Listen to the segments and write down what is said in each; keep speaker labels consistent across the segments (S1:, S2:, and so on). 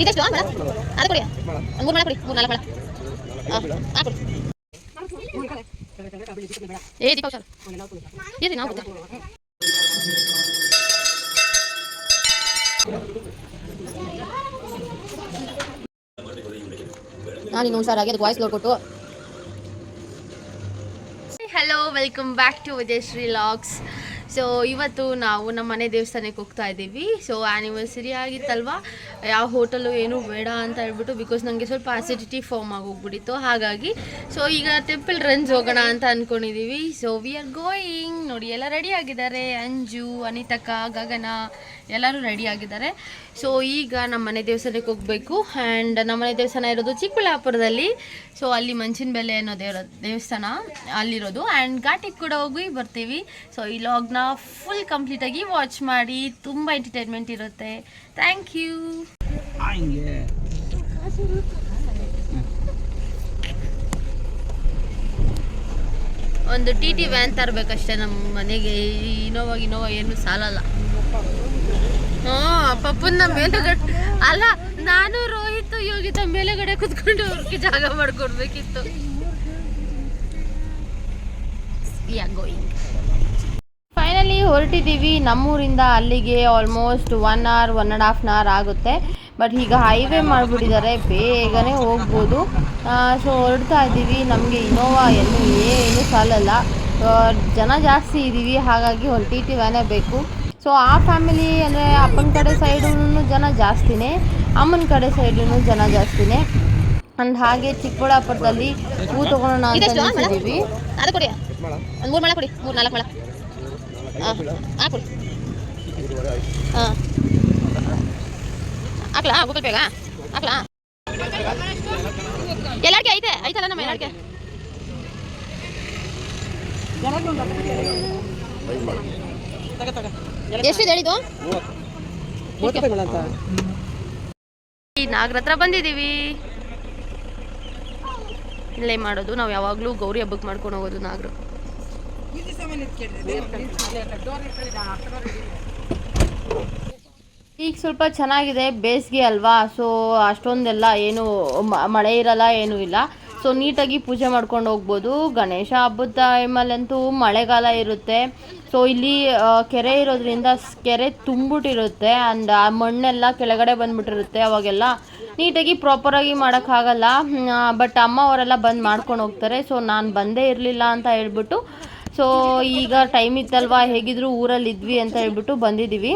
S1: ಇದೆಷ್ಟು ಅದು ಕೊಡಿ. ಮೂರು ಮಳ ಕೊಡಿ, ಮೂರು ನಾಲ್ಕು ಮಳ. ಏ, ದೀಪ ಸರ್ ಇರ್ರಿ ನಾವು ನಾನು ನಾನು ಇನ್ನು ಆಗಿ ಅದಕ್ಕೆ ವಾಯ್ಸ್ ಲೋಡ್ ಕೊಟ್ಟು.
S2: Hello welcome back to Vijayashri logs so ಇವತ್ತು ನಾವು ನಮ್ಮ ಮನೆ ದೇವಸ್ಥಾನಕ್ಕೆ ಹೋಗ್ತಾ ಇದ್ದೀವಿ. ಸೊ ಆ್ಯನಿವರ್ಸರಿ ಆಗಿತ್ತಲ್ವಾ? ಯಾವ ಹೋಟೆಲು ಏನು ಬೇಡ ಅಂತ ಹೇಳ್ಬಿಟ್ಟು ಬಿಕಾಸ್ ನನಗೆ ಸ್ವಲ್ಪ ಆಸಿಡಿಟಿ ಫಾರ್ಮ್ ಆಗೋಗ್ಬಿಟ್ಟಿತ್ತು. ಹಾಗಾಗಿ ಸೊ ಈಗ ಟೆಂಪಲ್ ರನ್ಸ್ ಹೋಗೋಣ ಅಂತ ಅಂದ್ಕೊಂಡಿದ್ದೀವಿ ಸೊ ವಿ ಆರ್ ಗೋಯಿಂಗ್ ನೋಡಿ, ಎಲ್ಲ ರೆಡಿ ಆಗಿದ್ದಾರೆ. ಅಂಜು, ಅನಿತಕ್ಕ, ಗಗನ ಎಲ್ಲರೂ ರೆಡಿ ಆಗಿದ್ದಾರೆ. ಸೊ ಈಗ ನಮ್ಮ ಮನೆ ದೇವಸ್ಥಾನಕ್ಕೆ ಹೋಗಬೇಕು. ಆ್ಯಂಡ್ ನಮ್ಮ ಮನೆ ದೇವಸ್ಥಾನ ಇರೋದು ಚಿಕ್ಕಬಳ್ಳಾಪುರದಲ್ಲಿ. ಸೊ ಅಲ್ಲಿ ಮಂಚಿನ ಬೆಲೆ ಅನ್ನೋ ದೇವರ ದೇವಸ್ಥಾನ ಅಲ್ಲಿರೋದು. ಆ್ಯಂಡ್ ಘಾಟಿಗೆ ಕೂಡ ಹೋಗಿ ಬರ್ತೀವಿ. ಸೊ ಈ ಲಾಗ್ನ ಫುಲ್ ಕಂಪ್ಲೀಟಾಗಿ ವಾಚ್ ಮಾಡಿ ತುಂಬ ಎಂಟರ್ಟೈನ್ಮೆಂಟ್ ಇರುತ್ತೆ. ಥ್ಯಾಂಕ್ ಯು ಒಂದು ಟಿ ಟಿ ವ್ಯಾನ್ ತರಬೇಕಷ್ಟೇ ನಮ್ಮ ಮನೆಗೆ. ಇನೋವಾಗ ಇನೋವಾ ಏನು ಸಾಲಲ್ಲ. ಪಪ್ಪನ ಮೇಲುಗಡೆ ಅಲ್ಲ, ನಾನು ರೋಹಿತ್, ಯೋಗಿತ ಮೇಲುಗಡೆ ಕುತ್ಕೊಂಡು ಅವ್ರಿಗೆ ಜಾಗ ಮಾಡ್ಕೊಡ್ಬೇಕಿತ್ತು. ಫೈನಲಿ ಹೊರಟಿದ್ದೀವಿ. ನಮ್ಮೂರಿಂದ ಅಲ್ಲಿಗೆ almost one hour one and half hour ಆಗುತ್ತೆ. ಬಟ್ ಈಗ ಹೈವೇ ಮಾಡಿಬಿಟ್ಟಿದ್ದಾರೆ. ಬೇಗನೆ ಹೋಗ್ಬೋದು. ಸೊ ಹೊರಡ್ತಾ ಇದ್ದೀವಿ. ನಮಗೆ ಇನೋವಾ ಎಲ್ಲೂ ಏನು ಸಾಲಲ್ಲ. ಜನ ಜಾಸ್ತಿ ಇದ್ದೀವಿ ಹಾಗಾಗಿ ಒಂದು ಟಿ ಟಿ ವ್ಯಾನೇ ಬೇಕು. ಸೊ ಆ ಫ್ಯಾಮಿಲಿ ಅಂದರೆ ಅಪ್ಪನ ಕಡೆ ಸೈಡೂ ಜನ ಜಾಸ್ತಿನೇ ಅಮ್ಮನ ಕಡೆ ಸೈಡೂ ಜನ ಜಾಸ್ತಿನೇ. ಅಂಡ್ ಹಾಗೆ ಚಿಕ್ಕಬಳ್ಳಾಪುರದಲ್ಲಿ ಹೂ ತಗೊಳ್ಳೋಣ ಅಂತ
S1: ಅನ್ಸಿದ್ದೀವಿ ಮೂರು ಮಳ ಕೊಡಿ. ಮೂರು ನಾಲ್ಕು ಮಳ. ಹಾಂ ಹಾಂ ಕೊಡಿ. ಹಾಂ ಹಾಕ್ಲಾ? ಗೂಗಲ್ ಪೇಗಾ ಹಾಕ್ಲಾ? ಎಲ್ಲರಿಗೆ ಐತೆ? ಐತಲ್ಲ ನಮ್ಮ ಎಲ್ಲರಿಗೆ? ಎಷ್ಟಿದೆ ಹೇಳಿದ್ದು?
S2: ನಾಗರ ಹತ್ರ ಬಂದಿದ್ದೀವಿ. ಇಲ್ಲೇ ಮಾಡೋದು. ನಾವು ಯಾವಾಗಲೂ ಗೌರಿ ಹಬ್ಬಕ್ಕೆ ಮಾಡ್ಕೊಂಡು ಹೋಗೋದು ನಾಗರು. ಈಗ ಸ್ವಲ್ಪ ಚೆನ್ನಾಗಿದೆ ಬೇಸಿಗೆ ಅಲ್ವಾ? ಸೊ ಅಷ್ಟೊಂದೆಲ್ಲ ಏನು ಮಳೆ ಇರಲ್ಲ ಏನೂ ಇಲ್ಲ. ಸೊ ನೀಟಾಗಿ ಪೂಜೆ ಮಾಡ್ಕೊಂಡು ಹೋಗ್ಬೋದು. ಗಣೇಶ ಹಬ್ಬದ ಟೈಮಲ್ಲಂತೂ ಮಳೆಗಾಲ ಇರುತ್ತೆ. ಸೊ ಇಲ್ಲಿ ಕೆರೆ ಇರೋದ್ರಿಂದ ಕೆರೆ ತುಂಬಿಟ್ಟಿರುತ್ತೆ ಆ್ಯಂಡ್ ಆ, ಮಣ್ಣೆಲ್ಲ ಕೆಳಗಡೆ ಬಂದ್ಬಿಟ್ಟಿರುತ್ತೆ ಅವಾಗೆಲ್ಲ. ನೀಟಾಗಿ ಪ್ರಾಪರಾಗಿ ಮಾಡೋಕ್ಕಾಗಲ್ಲ. ಬಟ್ ಅಮ್ಮ ಅವರೆಲ್ಲ ಬಂದು ಮಾಡ್ಕೊಂಡು ಹೋಗ್ತಾರೆ. ಸೊ ನಾನು ಬಂದೇ ಇರಲಿಲ್ಲ ಅಂತ ಹೇಳ್ಬಿಟ್ಟು. ಸೊ ಈಗ ಟೈಮ್ ಇತ್ತಲ್ವಾ? ಹೇಗಿದ್ರು ಊರಲ್ಲಿ ಇದ್ವಿ ಅಂತ ಹೇಳ್ಬಿಟ್ಟು ಬಂದಿದ್ದೀವಿ.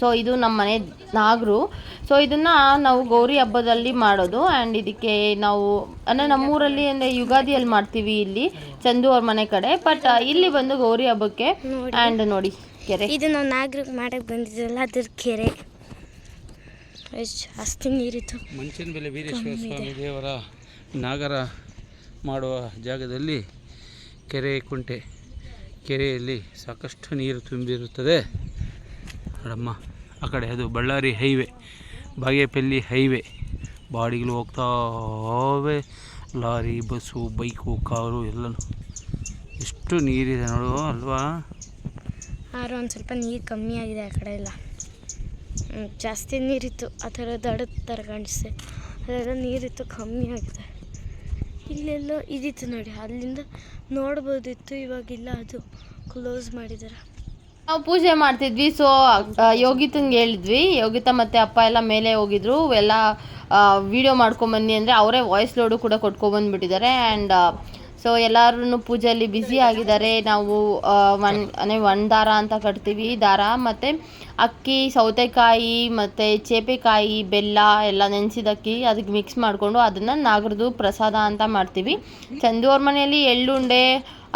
S2: ಸೊ ಇದು ನಮ್ಮ ಮನೆ ನಾಗರು. ಸೊ ಇದನ್ನು ನಾವು ಗೌರಿ ಹಬ್ಬದಲ್ಲಿ ಮಾಡೋದು. ಆ್ಯಂಡ್ ಇದಕ್ಕೆ ನಾವು ಅಂದರೆ ನಮ್ಮೂರಲ್ಲಿ ಅಂದರೆ ಯುಗಾದಿಯಲ್ಲಿ ಮಾಡ್ತೀವಿ ಇಲ್ಲಿ ಚಂದು ಅವ್ರ ಮನೆ ಕಡೆ. ಬಟ್ ಇಲ್ಲಿ ಬಂದು ಗೌರಿ ಹಬ್ಬಕ್ಕೆ ಆ್ಯಂಡ್ ನೋಡಿ ಕೆರೆ.
S3: ಇದು ನಾವು ನಾಗರಿಗೆ ಮಾಡಕ್ಕೆ ಬಂದಿದ್ದಲ್ಲ ಅದ್ರ ಕೆರೆ. ಜಾಸ್ತಿ ನೀರಿತ್ತು.
S4: ಮಂಚಿನ ಬೆಲೆ ವೀರೇಶ್ವರ ಸ್ವಾಮಿ ದೇವರ ನಾಗರ ಮಾಡುವ ಜಾಗದಲ್ಲಿ ಕೆರೆ ಕುಂಟೆ. ಕೆರೆಯಲ್ಲಿ ಸಾಕಷ್ಟು ನೀರು ತುಂಬಿರುತ್ತದೆ. ನೋಡಮ್ಮ, ಆ ಕಡೆ ಅದು ಬಳ್ಳಾರಿ ಹೈವೇ, ಬಾಗೇಪಲ್ಲಿ ಹೈವೇ. ಬಾಡಿಗಳು ಹೋಗ್ತಾವೆ ಲಾರಿ, ಬಸ್ಸು, ಬೈಕು, ಕಾರು ಎಲ್ಲನೂ. ಎಷ್ಟು ನೀರಿದೆ ನೋಡು, ಅಲ್ವಾ?
S3: ಆದ್ರೆ ಒಂದು ಸ್ವಲ್ಪ ನೀರು ಕಮ್ಮಿ ಆಗಿದೆ ಆ ಕಡೆ ಎಲ್ಲ. ಜಾಸ್ತಿ ನೀರಿತ್ತು. ಆ ಥರ ದಡದ ಥರ ಕಾಣಿಸ್ತೆ. ಅದೆಲ್ಲ ನೀರಿತ್ತು, ಕಮ್ಮಿ ಆಗಿದೆ. ಇಲ್ಲೆಲ್ಲೋ ಇದಿತ್ತು ನೋಡಿ, ಅಲ್ಲಿಂದ ನೋಡ್ಬೋದಿತ್ತು, ಇವಾಗಿಲ್ಲ ಅದು. ಕ್ಲೋಸ್ ಮಾಡಿದ್ದಾರೆ
S2: ನಾವು ಪೂಜೆ ಮಾಡ್ತಿದ್ವಿ ಸೊ ಯೋಗಿತಂಗೆ ಹೇಳಿದ್ವಿ. ಯೋಗಿತ ಮತ್ತು ಅಪ್ಪ ಎಲ್ಲ ಮೇಲೆ ಹೋಗಿದ್ರು. ಎಲ್ಲ ವಿಡಿಯೋ ಮಾಡ್ಕೊಂಬನ್ನಿ ಅಂದರೆ ಅವರೇ ವಾಯ್ಸ್ ಲೋಡು ಕೂಡ ಕೊಟ್ಕೊಬಂದ್ಬಿಟ್ಟಿದ್ದಾರೆ. ಆ್ಯಂಡ್ ಸೊ ಎಲ್ಲರೂ ಪೂಜೆಯಲ್ಲಿ ಬ್ಯುಸಿ ಆಗಿದ್ದಾರೆ. ನಾವು ಒನ್, ಅಂದರೆ ಒಣ ದಾರ ಅಂತ ಕಟ್ತೀವಿ. ದಾರ ಮತ್ತು ಅಕ್ಕಿ, ಸೌತೆಕಾಯಿ ಮತ್ತು ಚೇಪೆಕಾಯಿ, ಬೆಲ್ಲ ಎಲ್ಲ ನೆನೆಸಿದ ಅಕ್ಕಿ ಅದಕ್ಕೆ ಮಿಕ್ಸ್ ಮಾಡಿಕೊಂಡು ಅದನ್ನು ನಾಗರದು ಪ್ರಸಾದ ಅಂತ ಮಾಡ್ತೀವಿ. ಚಂದು ಅವ್ರ ಮನೆಯಲ್ಲಿ ಎಳ್ಳುಂಡೆ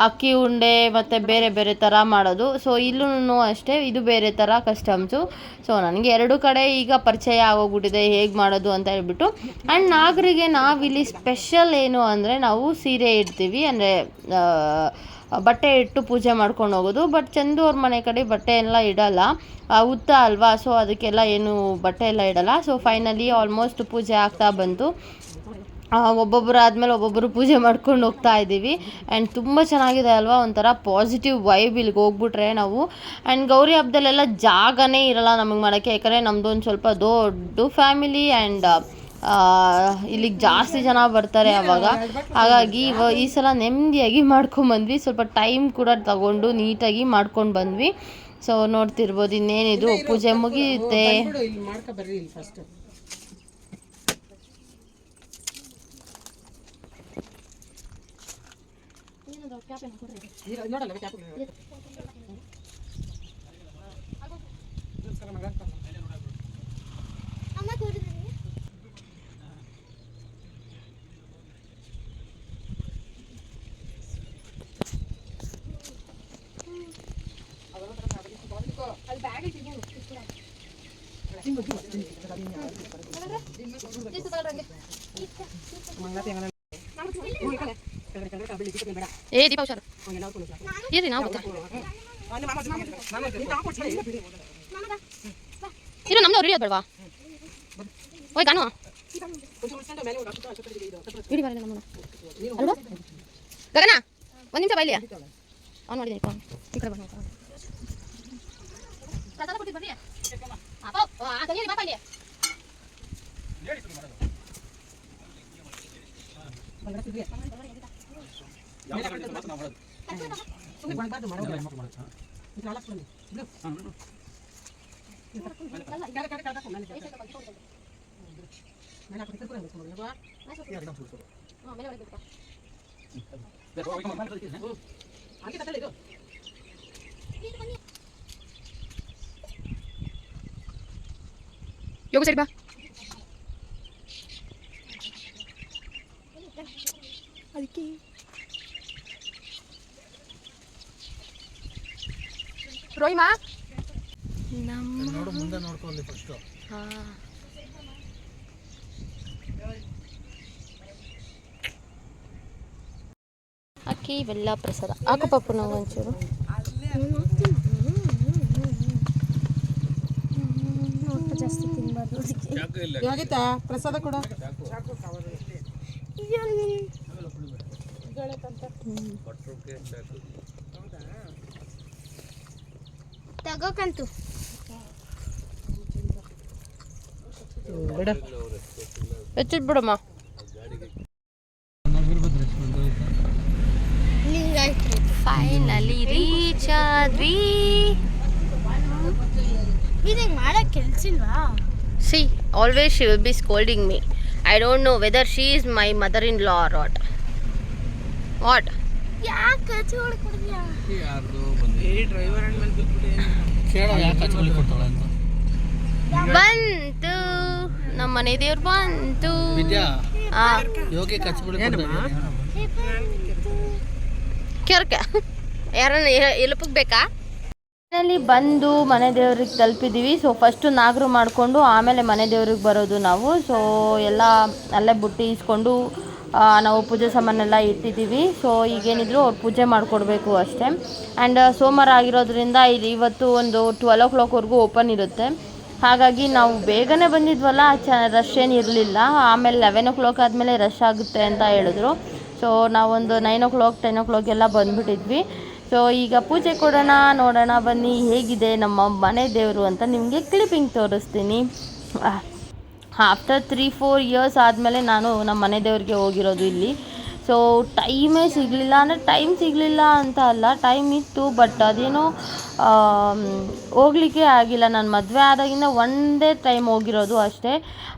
S2: ಅಕ್ಕಿ ಉಂಡೆ ಮತ್ತು ಬೇರೆ ಬೇರೆ ಥರ ಮಾಡೋದು. ಸೊ ಇಲ್ಲೂ ಅಷ್ಟೇ, ಇದು ಬೇರೆ ಥರ ಕಸ್ಟಮ್ಸು ಸೊ ನನಗೆ ಎರಡು ಕಡೆ ಈಗ ಪರಿಚಯ ಆಗೋಗ್ಬಿಟ್ಟಿದೆ, ಹೇಗೆ ಮಾಡೋದು ಅಂತ ಹೇಳ್ಬಿಟ್ಟು. ಆ್ಯಂಡ್ ನಾಗರಿಗೆ ನಾವಿಲ್ಲಿ ಸ್ಪೆಷಲ್ ಏನು ಅಂದರೆ, ನಾವು ಸೀರೆ ಇಡ್ತೀವಿ. ಅಂದರೆ ಬಟ್ಟೆ ಇಟ್ಟು ಪೂಜೆ ಮಾಡ್ಕೊಂಡು ಹೋಗೋದು. ಬಟ್ ಚಂದು ಅವ್ರ ಮನೆ ಕಡೆ ಬಟ್ಟೆ ಎಲ್ಲ ಇಡಲ್ಲ. ಉತ್ತ ಅಲ್ವಾ? ಸೊ ಅದಕ್ಕೆಲ್ಲ ಏನು ಬಟ್ಟೆ ಎಲ್ಲ ಇಡಲ್ಲ. ಸೊ ಫೈನಲಿ ಆಲ್ಮೋಸ್ಟ್ ಪೂಜೆ ಆಗ್ತಾ ಬಂತು. ಒಬ್ಬೊಬ್ಬರು ಆದಮೇಲೆ ಒಬ್ಬೊಬ್ಬರು ಪೂಜೆ ಮಾಡ್ಕೊಂಡು ಹೋಗ್ತಾ ಇದ್ದೀವಿ. ಆ್ಯಂಡ್ ತುಂಬ ಚೆನ್ನಾಗಿದೆ ಅಲ್ವಾ ಒಂಥರ ಪಾಸಿಟಿವ್ ವೈಬ್ ಇಲ್ಲಿಗೆ ಹೋಗ್ಬಿಟ್ರೆ ನಾವು. ಆ್ಯಂಡ್ ಗೌರಿ ಹಬ್ಬದಲ್ಲೆಲ್ಲ ಜಾಗನೇ ಇರಲ್ಲ ನಮಗೆ ಮಾಡೋಕ್ಕೆ. ಯಾಕಂದರೆ ನಮ್ಮದು ಒಂದು ಸ್ವಲ್ಪ ದೊಡ್ಡ ಫ್ಯಾಮಿಲಿ ಆ್ಯಂಡ್ ಇಲ್ಲಿಗೆ ಜಾಸ್ತಿ ಜನ ಬರ್ತಾರೆ ಅವಾಗ. ಹಾಗಾಗಿ ಇವ ಈ ಸಲ ನೆಮ್ಮದಿಯಾಗಿ ಮಾಡ್ಕೊಂಬಂದ್ವಿ ಸ್ವಲ್ಪ ಟೈಮ್ ಕೂಡ ತಗೊಂಡು ನೀಟಾಗಿ ಮಾಡ್ಕೊಂಡು ಬಂದ್ವಿ. ಸೊ ನೋಡ್ತಿರ್ಬೋದು ಇನ್ನೇನಿದು ಪೂಜೆ ಮುಗಿಯುತ್ತೆ.
S1: ಮಂಗತೆ ಏ ದೀಪ ಹುಷಾರು ಇರ್ರಿ, ನಾವು ಇರು, ನಮ್ದು ರೆಡಿ ಬೇಡವಾ ಓಯ್ ಕಾಣುವ ಇಡಿ, ಬರಲ್ಲ ನಮ್ಮನ್ನ. ಅಲ್ವಾ? ಗಗನ, ಒಂದು ನಿಮಿಷ ಬೈಲಿ. ಅವ್ನು ನೋಡಿದ್ದೀನಿ ಈ ಕಡೆ ಬಾ ಪ್ರಸಾದ ಕೊಟ್ಟಿದ್ದು ಇಲ್ಲಿ. ಯೋಗ ಸರಿ ಬಾ ರೋಹಿಮಾ?
S4: ನೋಡು ಮುಂದೆ ನೋಡ್ಕೊಳ್ಳಿ ಫಸ್ಟು
S2: ಅಕ್ಕಿ ಬೆಲ್ಲ ಪ್ರಸಾದ. ಹಾಕು ಪಪ್ಪು ನಾವು ಒಂಚೂರು.
S5: ಯಾಗಿತ್ತಾ? ಪ್ರಸಾದ ಕೊಡ.
S3: ತಗೋಕಂತು.
S5: ಬಿಡ.
S2: ಎಚ್ಚಿಟ್ಬಿಡಮ್ಮ.
S3: ಲಿಂಗಾಯ್ತು
S2: ಫೈನಲಿ ರೀಚ್ ಆದ್ವಿ
S3: ಇದು ಮಾಡಕ್ ಕೆಲ್ಸಿಲ್ವಾ?
S2: See always she will be scolding me I don't know whether she is my mother in law or what what
S3: ಯಾಕೆ ಹಚ್ಕೊಳಕ್ ಕೊಡ್ತೀಯಾ?
S5: ಡ್ರೈವರ್ ಅಂಡ್
S4: ಕೇಳೋ ಯಾಕೆ ಹಚ್ಕೊಳ್ಳಿ ಕೊಡ್ತಾಳೆ ಅಂತ?
S2: ಬಂತು ನಮ್ಮ ಮನೆ ದೇವ್ರು ಬಂತು.
S4: ವಿದ್ಯಾ
S2: ಆ.
S4: ಯೋಗಿ
S2: ಕೆರ್ಕ. ಯಾರನ್ನ ಎಲುಪಕ್ಕೆ ಬೇಕಾ? ಮನೆಯಲ್ಲಿ ಬಂದು ಮನೆ ದೇವ್ರಿಗೆ ತಲುಪಿದ್ದೀವಿ. ಸೊ ಫಸ್ಟು ನಾಗರು ಮಾಡಿಕೊಂಡು ಆಮೇಲೆ ಮನೆ ದೇವ್ರಿಗೆ ಬರೋದು ನಾವು. ಸೊ ಎಲ್ಲ ಅಲ್ಲೇ ಬುಟ್ಟಿ ಇಸ್ಕೊಂಡು ನಾವು ಪೂಜೆ ಸಾಮಾನೆಲ್ಲ ಇಟ್ಟಿದ್ದೀವಿ. ಸೊ ಈಗೇನಿದ್ರು ಅವ್ರು ಪೂಜೆ ಮಾಡಿಕೊಡ್ಬೇಕು ಅಷ್ಟೇ. ಆ್ಯಂಡ್ ಸೋಮವಾರ ಆಗಿರೋದ್ರಿಂದ ಇಲ್ಲಿ ಇವತ್ತು ಒಂದು ಟ್ವೆಲ್ ಓ ಕ್ಲಾಕ್ವರೆಗೂ ಓಪನ್ ಇರುತ್ತೆ. ಹಾಗಾಗಿ ನಾವು ಬೇಗನೆ ಬಂದಿದ್ವಲ್ಲ ಚ ರಶ್ ಏನು ಇರಲಿಲ್ಲ. ಆಮೇಲೆ ಲೆವೆನ್ ಓ ಕ್ಲಾಕ್ ಆದಮೇಲೆ ರಶ್ ಆಗುತ್ತೆ ಅಂತ ಹೇಳಿದ್ರು. ಸೊ ನಾವೊಂದು nine o'clock ten o'clock ಎಲ್ಲ ಬಂದುಬಿಟ್ಟಿದ್ವಿ. ಸೊ ಈಗ ಪೂಜೆ ಕೊಡೋಣ, ನೋಡೋಣ, ಬನ್ನಿ, ಹೇಗಿದೆ ನಮ್ಮ ಮನೆ ದೇವರು ಅಂತ ನಿಮಗೆ ಕ್ಲಿಪ್ಪಿಂಗ್ ತೋರಿಸ್ತೀನಿ. ಆಫ್ಟರ್ ತ್ರೀ ಫೋರ್ ಇಯರ್ಸ್ ಆದಮೇಲೆ ನಾನು ನಮ್ಮ ಮನೆ ದೇವ್ರಿಗೆ ಹೋಗಿರೋದು ಇಲ್ಲಿ. ಸೊ ಟೈಮೇ ಸಿಗಲಿಲ್ಲ ಅಂದರೆ ಟೈಮ್ ಸಿಗಲಿಲ್ಲ ಅಂತ ಅಲ್ಲ ಟೈಮ್ ಇತ್ತು ಬಟ್ ಅದೇನೋ ಹೋಗ್ಲಿಕ್ಕೆ ಆಗಿಲ್ಲ. ನಾನು ಮದುವೆ ಆದಾಗಿಂದ ಒಂದೇ ಟೈಮ್ ಹೋಗಿರೋದು ಅಷ್ಟೇ.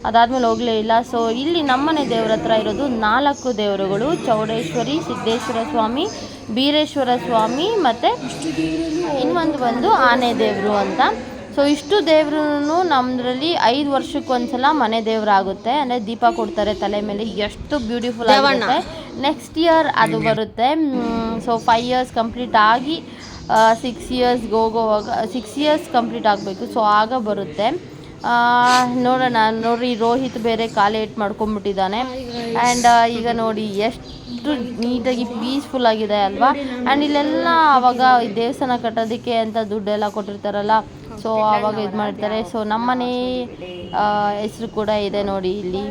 S2: ಅದಾದಮೇಲೆ ಹೋಗಲೇ ಇಲ್ಲ. ಸೊ ಇಲ್ಲಿ ನಮ್ಮನೆ ದೇವ್ರ ಹತ್ರ ಇರೋದು ನಾಲ್ಕು ದೇವರುಗಳು, ಚೌಡೇಶ್ವರಿ, ಸಿದ್ದೇಶ್ವರ ಸ್ವಾಮಿ, ಬೀರೇಶ್ವರ ಸ್ವಾಮಿ ಮತ್ತು ಇನ್ನೊಂದು ಬಂದು ಆನೆ ದೇವರು ಅಂತ. ಸೊ ಇಷ್ಟು ದೇವ್ರೂ ನಮ್ಮದ್ರಲ್ಲಿ ಐದು ವರ್ಷಕ್ಕೊಂದ್ಸಲ ಮನೆ ದೇವರಾಗುತ್ತೆ. ಅಂದರೆ ದೀಪ ಕೊಡ್ತಾರೆ ತಲೆ ಮೇಲೆ. ಎಷ್ಟು ಬ್ಯೂಟಿಫುಲ್ ಆಗುತ್ತೆ. ನೆಕ್ಸ್ಟ್ ಇಯರ್ ಅದು ಬರುತ್ತೆ. ಸೊ ಫೈವ್ ಇಯರ್ಸ್ ಕಂಪ್ಲೀಟ್ ಆಗಿ ಸಿಕ್ಸ್ ಇಯರ್ಸ್ಗೆ ಹೋಗೋವಾಗ ಸಿಕ್ಸ್ ಇಯರ್ಸ್ ಕಂಪ್ಲೀಟ್ ಆಗಬೇಕು. ಸೊ ಆಗ ಬರುತ್ತೆ. ನೋಡೋಣ. ನೋಡ್ರಿ ರೋಹಿತ್ ಬೇರೆ ಕಾಲು ಏಟ್ ಮಾಡ್ಕೊಂಡ್ಬಿಟ್ಟಿದ್ದಾನೆ. ಆ್ಯಂಡ್ ಈಗ ನೋಡಿ ಎಷ್ಟು ನೀಟಾಗಿ ಪೀಸ್ಫುಲ್ ಆಗಿದೆ ಅಲ್ವಾ. ಆ್ಯಂಡ್ ಇಲ್ಲೆಲ್ಲ ಆವಾಗ ಈ ದೇವಸ್ಥಾನ ಕಟ್ಟೋದಕ್ಕೆ ಅಂತ ದುಡ್ಡೆಲ್ಲ ಕೊಟ್ಟಿರ್ತಾರಲ್ಲ ಸೊ ಆವಾಗ ಇದು ಮಾಡ್ತಾರೆ ಸೊ ನಮ್ಮನೆ ಹೆಸರು ಕೂಡ ಇದೆ ನೋಡಿ ಇಲ್ಲಿ.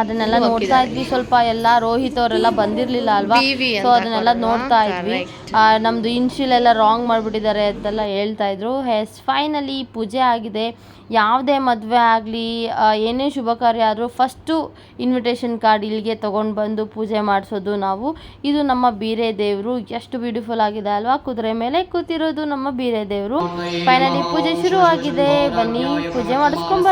S2: ಅದನ್ನೆಲ್ಲ ನೋಡ್ತಾ ಇದ್ವಿ. ಸ್ವಲ್ಪ ಎಲ್ಲ ರೋಹಿತ್ ಅವರೆಲ್ಲ ಬಂದಿರ್ಲಿಲ್ಲ ಅಲ್ವಾ? ಸೊ ಅದನ್ನೆಲ್ಲ ನೋಡ್ತಾ ಇದ್ವಿ. ನಮ್ದು ಇನ್ಶಿಲ್ ಎಲ್ಲ ರಾಂಗ್ ಮಾಡ್ಬಿಟ್ಟಿದ್ದಾರೆ ಅಂತೆಲ್ಲ ಹೇಳ್ತಾ ಇದ್ರು. ಹೆಸ್ ಫೈನಲಿ ಪೂಜೆ ಆಗಿದೆ. ಯಾವುದೇ ಮದುವೆ ಆಗಲಿ ಏನೇ ಶುಭ ಕಾರ್ಯ ಆದರೂ ಫಸ್ಟು ಇನ್ವಿಟೇಷನ್ ಕಾರ್ಡ್ ಇಲ್ಲಿಗೆ ತೊಗೊಂಡು ಬಂದು ಪೂಜೆ ಮಾಡಿಸೋದು ನಾವು. ಇದು ನಮ್ಮ ಬೀರೆ ದೇವರು. ಎಷ್ಟು ಬ್ಯೂಟಿಫುಲ್ ಆಗಿದೆ ಅಲ್ವಾ? ಕುದುರೆ ಮೇಲೆ ಕೂತಿರೋದು ನಮ್ಮ ಬೀರೆ ದೇವರು. ಫೈನಲಿ ಪೂಜೆ ಶುರು ಆಗಿದೆ ಬನ್ನಿ ಪೂಜೆ ಮಾಡಿಸ್ಕೊಂಡ್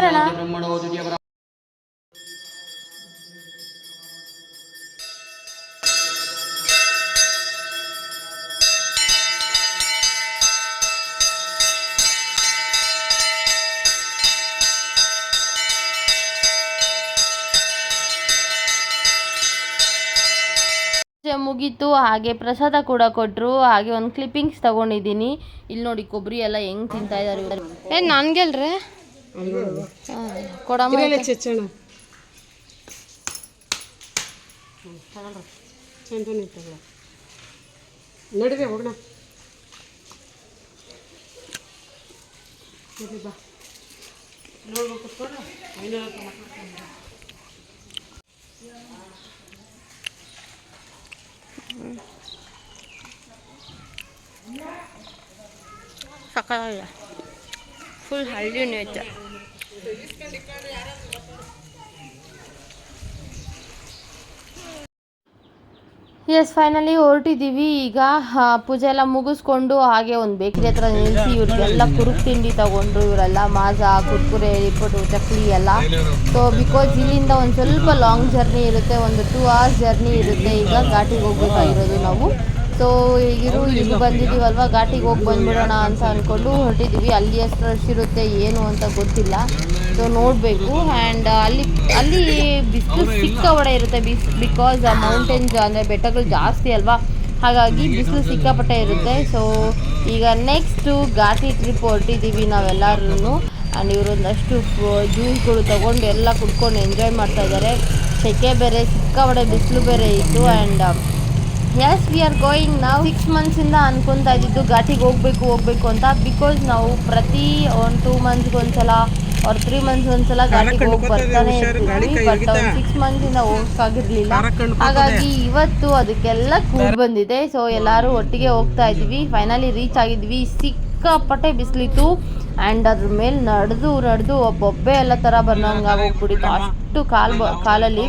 S2: ಮುಗೀತು ಹಾಗೆ ಪ್ರಸಾದ ಕೂಡ ಕೊಟ್ಟರು ಹಾಗೆ ಒಂದು ಕ್ಲಿಪ್ಪಿಂಗ್ಸ್ ತಗೊಂಡಿದ್ದೀನಿ. ಇಲ್ಲಿ ನೋಡಿ ಕೊಬ್ಬರಿ ಎಲ್ಲ ಹೆಂಗ್ ತಿಂತಾ ಇದ್ದಾರೆ ಇವರು. ಏ ನನ್ಗೆಲ್ರೆ? ಕೊಡಮ್ಮ
S5: ನಡಿದೆ ಹೋಗೋಣ. ಇರ್ಲಿ ಬಾ. ನೋಡ್ಬೇಕು
S2: ಸಕ್ಕತ್ತಾಗಿದೆ ಫುಲ್ ಹಳ್ಳಿ ನೇಚರ್ ಎಸ್ ಫೈನಲಿ ಹೊರಟಿದ್ದೀವಿ. ಈಗ ಪೂಜೆ ಎಲ್ಲ ಮುಗಿಸ್ಕೊಂಡು ಹಾಗೆ ಒಂದು ಬೇಕರಿ ಹತ್ರ ನಿಲ್ಲಿಸಿ ಇವ್ರಿಗೆಲ್ಲ ಕುರುಕ್ ತಿಂಡಿ ತಗೊಂಡ್ರು ಇವರೆಲ್ಲ ಮಾಜಾ, ಕುರ್ಕುರೆ ಇಟ್ಬಿಟ್ಟು ಚಕ್ಲಿ ಎಲ್ಲ. ಸೊ ಬಿಕಾಸ್ ಇಲ್ಲಿಂದ ಒಂದು ಸ್ವಲ್ಪ ಲಾಂಗ್ ಜರ್ನಿ ಇರುತ್ತೆ, ಒಂದು ಟೂ ಅವರ್ಸ್ ಜರ್ನಿ ಇರುತ್ತೆ, ಈಗ ಘಾಟಿಗೆ ಹೋಗ್ಬೇಕಾಗಿರೋದು ನಾವು. ಸೊ ಈಗಿರು ಇಲ್ಲಿ ಬಂದಿದ್ದೀವಲ್ವ, ಘಾಟಿಗೆ ಹೋಗಿ ಬಂದ್ಬಿಡೋಣ ಅಂತ ಅಂದ್ಕೊಂಡು ಹೊರಟಿದ್ದೀವಿ. ಅಲ್ಲಿ ಎಷ್ಟು ರಶ್ ಇರುತ್ತೆ, ಏನು ಅಂತ ಗೊತ್ತಿಲ್ಲ. ಸೊ ನೋಡಬೇಕು. ಆ್ಯಂಡ್ ಅಲ್ಲಿ ಅಲ್ಲಿ ಬಿಸಿಲು ಸಿಕ್ಕಾಪಟ್ಟೆ ಇರುತ್ತೆ ಬಿಸ್ ಬಿಕಾಸ್ ಮೌಂಟೇನ್ಸ್ ಅಂದರೆ ಬೆಟ್ಟಗಳು ಜಾಸ್ತಿ ಅಲ್ವಾ? ಹಾಗಾಗಿ ಬಿಸಿಲು ಸಿಕ್ಕಾಪಟ್ಟೆ ಇರುತ್ತೆ. ಸೊ ಈಗ ನೆಕ್ಸ್ಟು ಘಾಟಿ ಟ್ರಿಪ್ ಹೊರಟಿದ್ದೀವಿ ನಾವೆಲ್ಲರೂ ಆ್ಯಂಡ್ ಇವರು ಒಂದಷ್ಟು ಜ್ಯೂಸ್ಗಳು ತೊಗೊಂಡು ಎಲ್ಲ ಕುಡ್ಕೊಂಡು ಎಂಜಾಯ್ ಮಾಡ್ತಾ ಇದ್ದಾರೆ. ಸೆಕೆ ಬೇರೆ ಸಿಕ್ಕಾಪಟ್ಟೆ ಬಿಸಿಲು ಬೇರೆ ಇತ್ತು. And as we are going ನಾವು ಸಿಕ್ಸ್ ಮಂತ್ಸಿಂದ ಅನ್ಕೊತಾ ಇದ್ದಿದ್ದು ಘಾಟಿಗೆ ಹೋಗ್ಬೇಕು ಹೋಗ್ಬೇಕು ಅಂತ. ಬಿಕಾಸ್ ನಾವು ಪ್ರತಿ ಒಂದು ಟೂ ಮಂತ್ಸ್ಗೆ ಅವ್ರ ತ್ರೀ ಮಂತ್ಸ್ ಒಂದ್ಸಲ ಘಾಟಿಗೆ ಹೋಗಿ ಬರ್ತಾನೆ ಇರ್ತೀವಿ. ಬಟ್ ಸಿಕ್ಸ್ ಮಂತ್ಸಿಂದ ಹೋಗೋಕ್ಕಾಗಿರ್ಲಿಲ್ಲ ಹಾಗಾಗಿ ಇವತ್ತು ಅದಕ್ಕೆಲ್ಲ ಕೂಡ್ ಬಂದಿದೆ. ಸೊ ಎಲ್ಲರೂ ಒಟ್ಟಿಗೆ ಹೋಗ್ತಾ ಇದ್ವಿ. ಫೈನಲಿ ರೀಚ್ ಆಗಿದ್ವಿ. ಸಿಕ್ಕಾಪಟ್ಟೆ ಬಿಸಿಲಿತ್ತು. ಆ್ಯಂಡ್ ಅದ್ರ ಮೇಲೆ ನಡೆದು ನಡೆದು ಬೊಬ್ಬೆ ಎಲ್ಲ ಥರ ಬಂದಂಗೆ ಆಗೋಗ್ಬಿಟ್ಟಿತ್ತು. ಅಷ್ಟು ಕಾಲು ಬ ಕಾಲಲ್ಲಿ.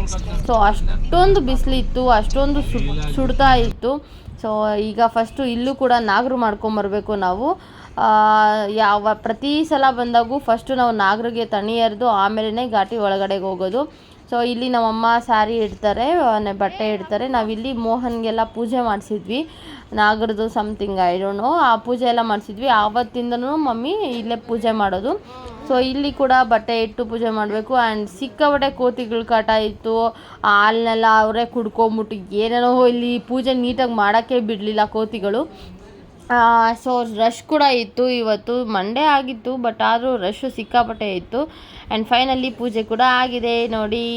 S2: ಸೊ ಅಷ್ಟೊಂದು ಬಿಸಿಲಿತ್ತು. ಅಷ್ಟೊಂದು ಸುಡ್ ಸುಡ್ತಾ ಇತ್ತು. ಸೊ ಈಗ ಫಸ್ಟು ಇಲ್ಲೂ ಕೂಡ ನಾಗರು ಮಾಡ್ಕೊಂಬರ್ಬೇಕು ನಾವು. ಯಾವ ಪ್ರತಿ ಸಲ ಬಂದಾಗೂ ಫಸ್ಟು ನಾವು ನಾಗರಿಗೆ ತಣಿ ಎರೆದು ಆಮೇಲೆ ಘಾಟಿ ಒಳಗಡೆಗೆ ಹೋಗೋದು. ಸೊ ಇಲ್ಲಿ ನಮ್ಮಮ್ಮ ಸ್ಯಾರಿ ಇಡ್ತಾರೆ ಬಟ್ಟೆ ಇಡ್ತಾರೆ. ನಾವಿಲ್ಲಿ ಮೋಹನ್ಗೆಲ್ಲ ಪೂಜೆ ಮಾಡಿಸಿದ್ವಿ. ನಾಗರದು ಸಮಥಿಂಗ್ ಐ ಡೋಂಟ್ ನೋ ಆ ಪೂಜೆ ಎಲ್ಲ ಮಾಡಿಸಿದ್ವಿ. ಆವತ್ತಿಂದನೂ ಮಮ್ಮಿ ಇಲ್ಲೇ ಪೂಜೆ ಮಾಡೋದು. ಸೊ ಇಲ್ಲಿ ಕೂಡ ಬಟ್ಟೆ ಇಟ್ಟು ಪೂಜೆ ಮಾಡಬೇಕು. ಆ್ಯಂಡ್ ಸಿಕ್ಕಾಪಟ್ಟೆ ಕೋತಿಗಳು ಕಾಟ ಇತ್ತು. ಹಾಲನ್ನೆಲ್ಲ ಅವರೇ ಕುಡ್ಕೊಂಬಿಟ್ಟು ಏನೇನೋ ಇಲ್ಲಿ ಪೂಜೆ ನೀಟಾಗಿ ಮಾಡೋಕ್ಕೆ ಬಿಡಲಿಲ್ಲ ಕೋತಿಗಳು. ಸೊ ರಶ್ ಕೂಡ ಇತ್ತು ಇವತ್ತು. ಮಂಡೇ ಆಗಿತ್ತು ಬಟ್ ಆದರೂ ರಶ್ಶು ಸಿಕ್ಕಾಪಟ್ಟೆ ಇತ್ತು. ಆ್ಯಂಡ್ ಫೈನಲಿ ಪೂಜೆ ಕೂಡ ಆಗಿದೆ ನೋಡಿ.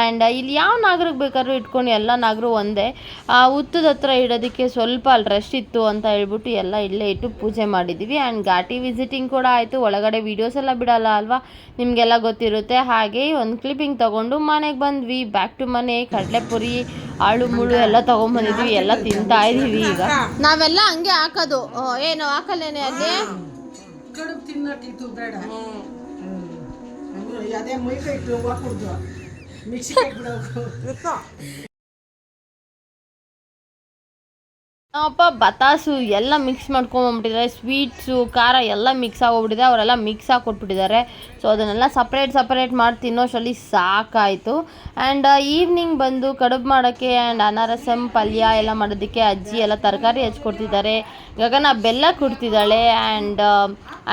S2: ಆ್ಯಂಡ್ ಇಲ್ಲಿ ಯಾವ ನಾಗರಿಗೆ ಬೇಕಾದ್ರೂ ಇಟ್ಕೊಂಡು ಎಲ್ಲ ನಾಗರು ಒಂದೇ. ಆ ಹುತ್ತದ ಹತ್ರ ಇಡೋದಕ್ಕೆ ಸ್ವಲ್ಪ ಅಲ್ಲಿ ರಶ್ ಇತ್ತು ಅಂತ ಹೇಳ್ಬಿಟ್ಟು ಎಲ್ಲ ಇಲ್ಲೇ ಇಟ್ಟು ಪೂಜೆ ಮಾಡಿದ್ದೀವಿ ಆ್ಯಂಡ್ ಘಾಟಿ ವಿಸಿಟಿಂಗ್ ಕೂಡ ಆಯಿತು. ಒಳಗಡೆ ವೀಡಿಯೋಸ್ ಎಲ್ಲ ಬಿಡಲ್ಲ ಅಲ್ವಾ? ನಿಮಗೆಲ್ಲ ಗೊತ್ತಿರುತ್ತೆ. ಹಾಗೆ ಒಂದು ಕ್ಲಿಪ್ಪಿಂಗ್ ತೊಗೊಂಡು ಮನೆಗೆ ಬಂದ್ವಿ. ಬ್ಯಾಕ್ ಟು ಮನೆ ಕಡಲೆಪುರಿ ಆಳು ಮುಳು ಎಲ್ಲ ತೊಗೊಂಬಂದಿದ್ವಿ ಎಲ್ಲ ತಿಂತಾ ಇದ್ದೀವಿ ಈಗ. ನಾವೆಲ್ಲ ಹಂಗೆ ಹಾಕೋದು. ಏನು ಹಾಕಲ್ಲೇನೆ ಅಲ್ಲಿ?
S5: ಕಡುಬು ತಿನ್ನಕ್ಕಿತ್ತು ಬೇಡ. ಅದೇ ಮೈಕೈ ಇಟ್ಟು
S2: ನಮ್ಮಪ್ಪ ಬತಾಸು ಎಲ್ಲ ಮಿಕ್ಸ್ ಮಾಡ್ಕೊಂಬಂದ್ಬಿಟ್ಟಿದ್ದಾರೆ ಸ್ವೀಟ್ಸು ಖಾರ ಎಲ್ಲ ಮಿಕ್ಸ್ ಆಗೋಗ್ಬಿಟ್ಟಿದೆ. ಅವರೆಲ್ಲ ಮಿಕ್ಸ್ ಆಗಿ ಕೊಟ್ಬಿಟ್ಟಿದ್ದಾರೆ ಸೊ ಅದನ್ನೆಲ್ಲ ಸಪ್ರೇಟ್ ಸಪ್ರೇಟ್ ಮಾಡಿ ತಿನ್ನೋಷ್ಟರಲ್ಲಿ ಸಾಕಾಯಿತು. ಆ್ಯಂಡ್ ಈವ್ನಿಂಗ್ ಬಂದು ಕಡುಬು ಮಾಡೋಕ್ಕೆ ಆ್ಯಂಡ್ ಅನಾರಸಂ, ಪಲ್ಯ ಎಲ್ಲ ಮಾಡೋದಕ್ಕೆ ಅಜ್ಜಿ ಎಲ್ಲ ತರಕಾರಿ ಹಚ್ಕೊಡ್ತಿದ್ದಾರೆ. ಗಗನ ಬೆಲ್ಲ ಕೊಡ್ತಿದ್ದಾಳೆ. ಆ್ಯಂಡ್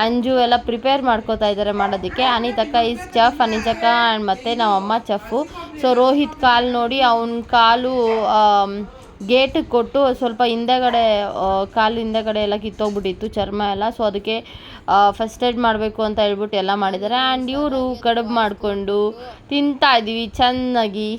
S2: ಅಂಜು ಎಲ್ಲ ಪ್ರಿಪೇರ್ ಮಾಡ್ಕೋತಾ ಇದ್ದಾರೆ ಮಾಡೋದಕ್ಕೆ. ಅನಿತಕ್ಕ ಇಸ್ ಚಫ್ ಅನಿತಕ್ಕ ಆ್ಯಂಡ್ ಮತ್ತು ನಮ್ಮಮ್ಮ ಚಫು ಸೊ ರೋಹಿತ್ ಕಾಲು ನೋಡಿ ಅವನ ಕಾಲು ಗೇಟಿಗೆ ಕೊಟ್ಟು ಸ್ವಲ್ಪ ಹಿಂದೆಗಡೆ ಕಾಲು ಹಿಂದೆಗಡೆ ಎಲ್ಲ ಕಿತ್ತೋಗ್ಬಿಟ್ಟಿತ್ತು ಚರ್ಮ ಎಲ್ಲ. ಸೊ ಅದಕ್ಕೆ ಫಸ್ಟ್ ಏಡ್ ಮಾಡಬೇಕು ಅಂತ ಹೇಳ್ಬಿಟ್ಟು ಎಲ್ಲ ಮಾಡಿದ್ದಾರೆ. ಆ್ಯಂಡ್ ಇವರು ಕಡುಬು ಮಾಡಿಕೊಂಡು ತಿಂತಾ ಇದ್ದೀವಿ ಚೆನ್ನಾಗಿ.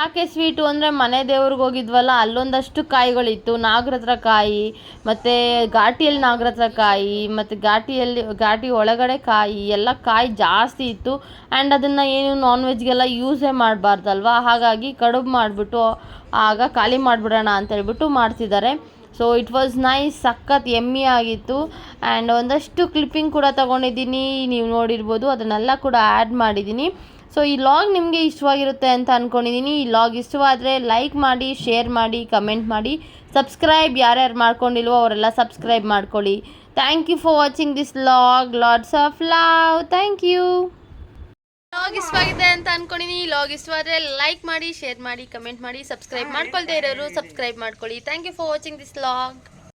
S2: ಯಾಕೆ ಸ್ವೀಟು ಅಂದರೆ ಮನೆ ದೇವ್ರಿಗೆ ಹೋಗಿದ್ವಲ್ಲ, ಅಲ್ಲೊಂದಷ್ಟು ಕಾಯಿಗಳಿತ್ತು. ನಾಗರತ್ರ ಕಾಯಿ, ಮತ್ತು ಘಾಟಿಯಲ್ಲಿ ನಾಗರತ್ರ ಕಾಯಿ, ಮತ್ತು ಘಾಟಿಯಲ್ಲಿ, ಘಾಟಿ ಒಳಗಡೆ ಕಾಯಿ, ಎಲ್ಲ ಕಾಯಿ ಜಾಸ್ತಿ ಇತ್ತು. ಆ್ಯಂಡ್ ಅದನ್ನು ಏನು ನಾನ್ ವೆಜ್ಗೆಲ್ಲ ಯೂಸೇ ಮಾಡಬಾರ್ದಲ್ವ? ಹಾಗಾಗಿ ಕಡುಬು ಮಾಡಿಬಿಟ್ಟು, ಆಗ ಖಾಲಿ ಮಾಡಿಬಿಡೋಣ ಅಂತ ಹೇಳ್ಬಿಟ್ಟು ಮಾಡ್ತಿದ್ದಾರೆ. ಸೊ ಇಟ್ ವಾಸ್ ನೈಸ್ ಸಖತ್ ಎಮ್ಮಿ ಆಗಿತ್ತು. ಆ್ಯಂಡ್ ಒಂದಷ್ಟು ಕ್ಲಿಪ್ಪಿಂಗ್ ಕೂಡ ತೊಗೊಂಡಿದ್ದೀನಿ. ನೀವು ನೋಡಿರ್ಬೋದು, ಅದನ್ನೆಲ್ಲ ಕೂಡ ಆ್ಯಡ್ ಮಾಡಿದ್ದೀನಿ. ಸೊ ಈ ಲಾಗ್ ನಿಮಗೆ ಇಷ್ಟವಾಗಿರುತ್ತೆ ಅಂತ ಅಂದ್ಕೊಂಡಿದ್ದೀನಿ ಈ ಲಾಗ್ ಇಷ್ಟವಾದರೆ ಲೈಕ್ ಮಾಡಿ ಶೇರ್ ಮಾಡಿ ಕಮೆಂಟ್ ಮಾಡಿ. ಸಬ್ಸ್ಕ್ರೈಬ್ ಯಾರ್ಯಾರು ಮಾಡ್ಕೊಂಡಿಲ್ವೋ ಅವರೆಲ್ಲ ಸಬ್ಸ್ಕ್ರೈಬ್ ಮಾಡ್ಕೊಳ್ಳಿ. Thank you for watching this vlog lots of love thank you vlog ಇಷ್ಟವಾಗಿದೆ ಅಂತ ಅನ್ಕೊಂಡಿನಿ ಲಾಗ್ ಇಷ್ಟವಾದರೆ ಲೈಕ್ ಮಾಡಿ ಶೇರ್ ಮಾಡಿ ಕಮೆಂಟ್ ಮಾಡಿ ಸಬ್ಸ್ಕ್ರೈಬ್ ಮಾಡ್ಕೊಳ್ದೇ ಇರೋರು ಸಬ್ಸ್ಕ್ರೈಬ್ ಮಾಡ್ಕೊಳ್ಳಿ. Thank you for watching this log